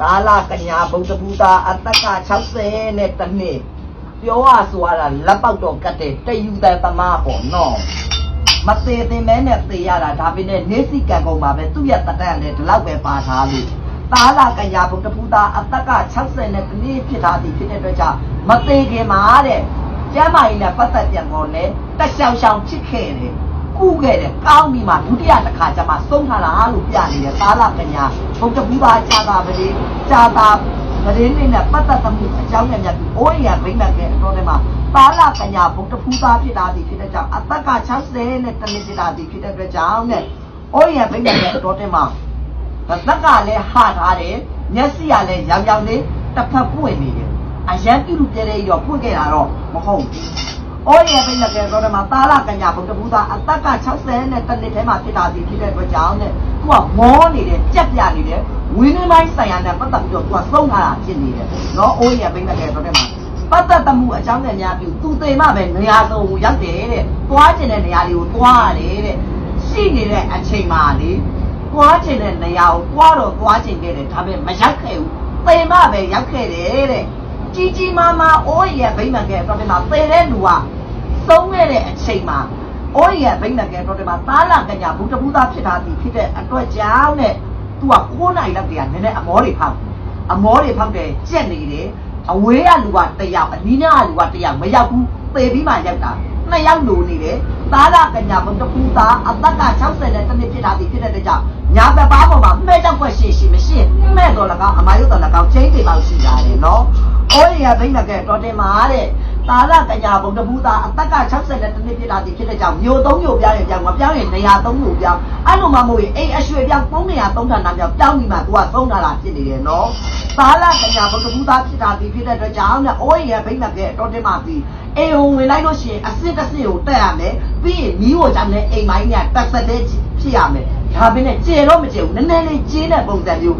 သာလကညာဗုဒ္ဓဘုရားအတ္တက60နဲ့တနှစ်ပြောရဆိုရတာလက်ပေါက်တော့ကတ်တဲ့တယူတဲ့သမားပေါ့နော်မသေးသင်မဲနဲ့သေရတာဒါပေမဲ့နေစိကံကုန်ပါပဲသူ့ရဲ့တတန်နဲ့ဒီလောက်ပဲပါထားလို့သာလကညာဗုဒ္ဓဘုရားအတ္တက60နဲ့တနှစ်ဖြစ်ထားသည်ဖြစ်တဲ့အတွက်ကြောင့်မသေးခင်မှာတဲ့ကျမ်းမာရေးနဲ့ပတ်သက်ပြန်ပေါ်လဲတက်ရှောင်ရှောင်ဖြစ်ခဲ့တယ် ကုခဲ့တယ်ကောင်းပြီမှဒုတိယတစ်ခါကျမှဆုံးထားတာလို့ပြနေတယ်သာလကညာဘုံတပူပါခြာတာပတိခြာတာပတိလေးနဲ့ပတ်သက်သမှုအကြောင်းနဲ့မြတ်ပြီးအိုးရဗိမ့်မဲ့ခဲ့အတော်ထဲမှာသာလကညာဘုံတပူပါဖြစ်တာဒီဖြစ်တဲ့ကြောင့်အတက်က60နဲ့တနည်းဖြစ်တာဒီဖြစ်တဲ့အတွက်ကြောင့်နဲ့အိုးရဗိမ့်မဲ့ခဲ့အတော်ထဲမှာသက်ကလည်းဟထားတယ်မျက်စိကလည်းရောင်ရောင်လေးတစ်ဖက်ပွင့်နေတယ်အရန်ပြုတ်ပြဲတဲ့ရောပွင့်ခဲ့တာတော့မဟုတ်ဘူး။ အော်ရဲ့ပြည့်လကဲတော့မှာတာလကညာဘုဒ္ဓဘုရားအတက်က60နဲ့တနစ်ထဲမှာဖြစ်တာဒီဖြစ်တဲ့အတွက်ကြောင့်တဲ့သူကမောနေတယ်ကြက်ပြနေတယ်ဝင်းနှင်းပိုင်းဆိုင်ရာနဲ့ပတ်သက်ပြီးတော့သူကသုံးထားတာဖြစ်နေတယ်။နော်အိုးရဲ့ပြည့်လကဲတော့မှာပတ်သက်တမှုအကြောင်းနဲ့များပြီးသူသိမှပဲနေရာစုံကိုရောက်တယ်တဲ့။သွားကျင်တဲ့နေရာတွေကိုသွားရတယ်တဲ့။ရှိနေတဲ့အချိန်မှာလေသွားကျင်တဲ့နေရာကိုသွားတော့သွားကျင်ခဲ့တယ်ဒါပေမဲ့မရောက်ခဲ့ဘူး။သိမှပဲရောက်ခဲ့တယ်တဲ့။ကြီးကြီးမားမားအိုးရဲ့ဗိမ္မာန်ကဲတော့မှာသေတဲ့လူက သုံးခဲ့တဲ့အချိန်မှာအိုးရဗိမ့်မကဲတော့ဒီမှာသာလကညာဘုဒ္ဓဘုရားဖြစ်တာဒီဖြစ်တဲ့အတွက်ကြောင့်နဲ့သူက9နိုင်လောက်တည်းကနည်းနည်းအမောတွေဖောက်အမောတွေဖောက်တယ်ကြက်နေတယ်အဝေးကလူကတယောက်အနီးနားကလူကတယောက်မရောက်ဘူးသေပြီးမှရောက်တာနှစ်ယောက်လိုနေတယ်သာလကညာဘုဒ္ဓဘုရားအသက်က60နဲ့တနည်းဖြစ်တာဒီဖြစ်တဲ့အတွက်ကြောင့်ညာဘက်ပါပေါ်မှာမှဲတော့ွက်ရှိရှိမရှိမှဲတော့လကောင်အမာယုတ်တော်လကောင်ချင်းတွေပေါက်ရှိကြတယ်နော်အိုးရဗိမ့်မကဲတော့တင်မှာတဲ့ တာလကညာဘုံတပူတာအသက်က60နဲ့တနည်းဖြစ်တာဒီဖြစ်တဲ့ကြောင့်မျိုးသုံးမျိုးပြောင်းရင်ပြောင်းမပြောင်းရင်နေရာသုံးမျိုးပြောင်းအဲ့လိုမှမဟုတ်ရင်အိမ်အရွှေပြောင်းပုံနေရာသုံးဌာနပြောင်းပြောင်းပြီးမှ तू ကသုံးတာလားဖြစ်နေတယ်နော်တာလကညာဘုံတပူတာဖြစ်တာဒီဖြစ်တဲ့အတွက်ကြောင့်နဲ့အိုးရဗိမ့်မကဲတော့တင်မှပြီအိမ်ဝင်ဝင်လိုက်လို့ရှိရင်အစစ်တစ်စစ်ကိုတက်ရမယ်ပြီးရင်မိဖို့ကြောင့်လည်းအိမ်မိုင်းကတက်ဆက်တဲ့ဖြစ်ရမယ်ဒါပေမဲ့ကျေတော့မကျေဘူးနည်းနည်းလေးကျင်းတဲ့ပုံစံမျိုး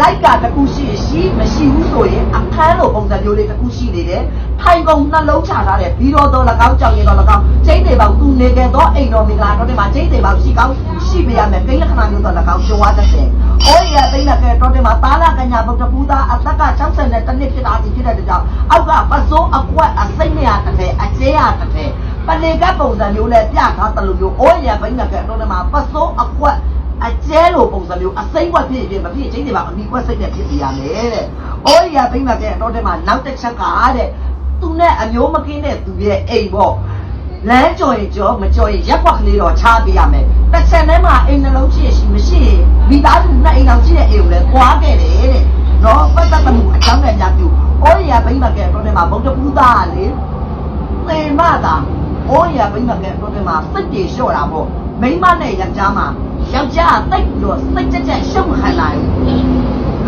လိုက်ကတခုရှိရင်ရှိမရှိဘူးဆိုရင်အခန်းလိုပုံစံမျိုးလေးတခုရှိနေတယ်။ ထိုင်ကုန်နှလုံးချထားတဲ့ဘီတော်တော်၎င်းကြောင်ရင်တော်၎င်းကျိန်းတွေပေါင်းသူနေခဲ့တော့အိမ်တော်မင်္ဂလာတော်တွေမှာကျိန်းတွေပေါင်းရှိကောင်းရှိပြရမယ်ကိန်းလက္ခဏာမျိုးတော်၎င်းကြွားတတ်တယ်။အိုးရသိမ့်တဲ့တော်တွေမှာတာလကညာဘုဒ္ဓပူတာအသက်က60နဲ့တနစ်ဖြစ်တာဒီဖြစ်တဲ့ကြောင့်အောက်ကပစိုးအကွက်အစိမ့်နေရတစ်ထည်အကျဲရတစ်ထည်ပလေကပုံစံမျိုးနဲ့ပြထားတယ်လို့မျိုးအိုးရသိမ့်တဲ့တော်တွေမှာပစိုးအကွက်အကျဲလိုပုံစံမျိုးအစိမ့်ဝက်ဖြစ်ဖြစ်မဖြစ်ချင်းတွေပါအမိကွက်စိတ်နဲ့ဖြစ်ပြရမယ်တဲ့။အိုးရဘိမ့်မကဲတော့တဲ့မှာနောက်တစ်ချက်ကတဲ့ သူနဲ့အမျိုးမကင်းတဲ့သူရဲ့အိမ်ပေါ့လမ်းကြော်ရင်ကြောမကြော်ရင်ရက်ွက်ကလေးတော့ချားပြရမယ်။တစ်ချက်ထဲမှာအိမ်နှလုံးရှိရှိမရှိရင်မိသားစုနှစ်အိမ်အောင်ရှိတဲ့အိမ်ကိုလည်းသွားခဲ့တယ်တဲ့။နော်ပတ်သက်မှုအကြောင်းနဲ့ကြပြုအိုးရဘိမ့်မကဲတော့တဲ့မှာဘုဒ္ဓပူသားလေသေမသာအိုးရဘိမ့်မကဲတော့ဒီမှာစိတ်တွေလျှော့တာပေါ့မိန်းမနဲ့ယောက်ျားမှာယောက်ျားကတိတ်ပြီးတော့စိတ်ကြက်ကြက်ရှုံခံနိုင်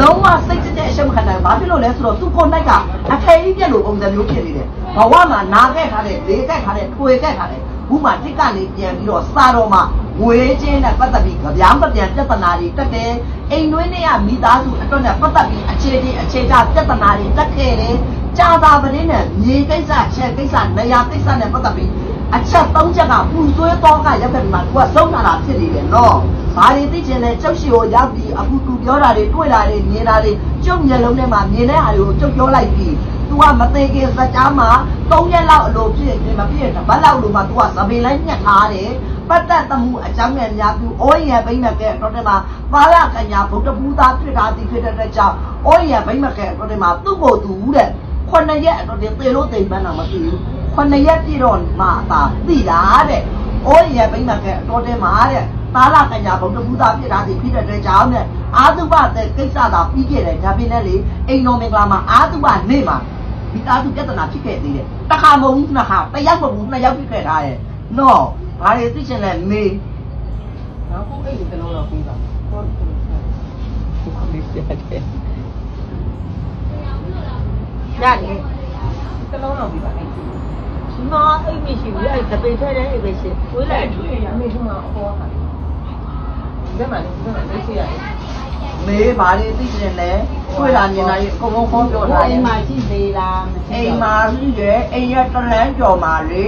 လုံးဝစိတ်ကြက်ကြက်ရှုံခံနိုင်ဘာဖြစ်လို့လဲဆိုတော့သူကိုယ်၌ကအထေကြီးပြက်လို့ပုံစံမျိုးဖြစ်နေတယ်ဘဝမှာနာခဲ့ထားတဲ့လေးခဲ့ထားတဲ့ထွေခဲ့ထားတဲ့ဘူးမှာတစ်ကနေပြန်ပြီးတော့စာတော်မှာငွေချင်းနဲ့ပတ်သက်ပြီးကြပြားမပြန်ပြဿနာတွေတက်တယ်အိမ်တွင်းတွေကမိသားစုအတွက်နဲ့ပတ်သက်ပြီးအခြေချင်းအခြေချပြဿနာတွေတက်ခဲ့တယ်ကြာသာပရင်းနဲ့မြေကိစ္စချက်ကိစ္စနေရာကိစ္စနဲ့ပတ်သက်ပြီးအချက်သုံးချက်ကပူဆွဲတော့ကရောက်ခဲ့ဒီမှာသူကဆုံးလာတာဖြစ်နေတယ်နော်။ ဘာတွေသိချင်လဲကျုပ်ရှိကိုရောက်ပြီးအခုသူပြောတာတွေတွေ့တာတွေမြင်တာတွေကျုပ်မျက်လုံးထဲမှာမြင်တဲ့ဟာတွေကိုကျုပ်ပြောလိုက်ပြီးသူကမသေးခင်စကြားမှာ၃ရက်လောက်အလိုဖြစ်နေမဖြစ်တပတ်လောက်လိုမှသူကသပင်လိုက်ညှက်ထားတယ်။ပတ်သက်သမှုအကြောင်းနဲ့များသူအိုးရံဘိမ့်မကဲတော့တယ်မှာပါရကညာဗုဒ္ဓဘုရားဖြစ်တာဒီဖြစ်တဲ့အတွက်ကြောင့်အိုးရံဘိမ့်မကဲတော့တယ်မှာသူ့ကိုယ်သူတဲ့ခုနှစ်ရက်တော့ဒီသေလို့သိမှန်းတော့မသိဘူးခုနှစ်ရက်ပြည့်တော့မှသာသိတာတဲ့။အိုးရဘိမ့်မကတော့တယ်မှာတဲ့။ သာလကညာဘုဒ္ဓဘုရားဖြစ်တာဒီဖြစ်တဲ့အတွက်ကြောင့်တဲ့အာသုဘတဲ့ကိစ္စသာပြီးခဲ့တယ်ဒါပြင်လည်းအိမ်တော်မင်္ဂလာမှာအာသုဘနေ့မှာဒီအာသုပြဿနာဖြစ်ခဲ့သေးတယ်။တခါမဟုတ်ဘူးနှစ်ခါတစ်ယောက်မဟုတ်ဘူးနှစ်ယောက်ဖြစ်ခဲ့တာရဲ့။နော်ဘာတွေသိချင်လဲမေးနောက်ကိုအဲ့ဒီတလုံးတော့ပြီးပါဟုတ်တယ်ဒီပြတယ်ရတယ်တလုံးတော့ပြီးပါအဲ့ဒီမှာအိတ်မရှိဘူးအဲ့ဒါပေထွက်တဲ့အိတ်ပဲရှိဝေးလဲလိုက်ထွေးရမေထုံးမှာအပေါ်ဟာ ဒီမှာလည်းဒီမှာလက်ရှိရတယ်မေးဘာတွေသိချင်လဲတွေ့တာမြင်တာကြီးအကုန်လုံးခေါ်ပြောထားတအိယ်မ်မှာရှိသေးလားမရှိအိမ်မှာရှိတယ်အိမ်ရတလန်းကျော်မှာလေ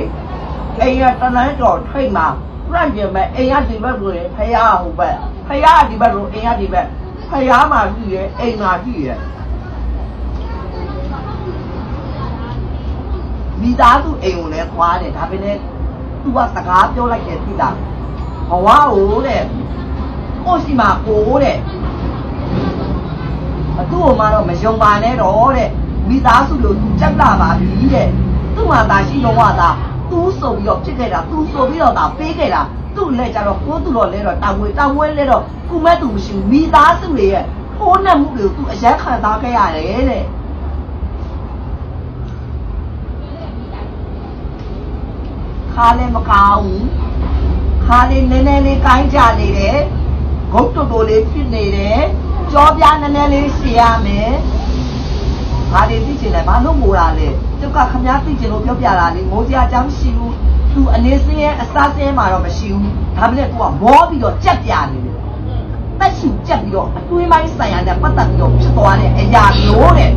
အိမ်ရတလန်းကျော်ထိတ်မှာပြန့်ကျင်မဲ့အိမ်ရဒီဘက်ဆိုရင်ဖယားဟိုဘက်ဖယားဒီဘက်ဆိုအိမ်ရဒီဘက်ဖယားမှရှိရဲ့အိမ်မှရှိရဲ့မိသားစုအိမ်ကိုလည်းသွားတယ်ဒါပေမဲ့သူကစကားပြောလိုက်တယ်သိလားဘဝကိုတဲ့ ကိုရှိမှကိုတဲ့အတူမှတော့မယုံပါနဲ့တော့တဲ့မိသားစုလို့သူကြက်လာပါပြီတဲ့သူ့မှာသာရှိတော့ကသာသူ့ဆိုပြီးတော့ဖြစ်ခဲ့တာသူဆိုပြီးတော့သာပေးခဲ့တာသူ့လက်ကြတော့ကိုသူ့တော့လဲတော့တောင်ဝဲတောင်ဝဲလဲတော့ကုမဲ့သူမရှိဘူးမိသားစုတွေရဲ့ဖိုးနှက်မှုတွေကိုသူအရက်ခံစားခဲ့ရတယ်တဲ့ခါလည်းမကောင်းဘူးခါလေးနည်းနည်းလေးကိုင်းကြနေတယ် ဂုတ်တူတူလေးဖြစ်နေတယ်ကြောပြားနည်းနည်းလေးရှည်ရမယ်ခါလေးသိချင်တယ်ဘာလို့ငိုတာလဲကျုပ်ကခမားသိချင်လို့ပြောပြတာလေငိုစရာအကြောင်းမရှိဘူးသူအနေစင်းရဲ့အစားစင်းမှာတော့မရှိဘူးဒါပေမဲ့သူကမောပြီးတော့ကြက်ပြနေတယ်တက်ရှိကြက်ပြီးတော့အတွင်းပိုင်းဆိုင်ရာနဲ့ပတ်သက်ပြီးတော့ဖြစ်သွားတဲ့အရာမျိုးတဲ့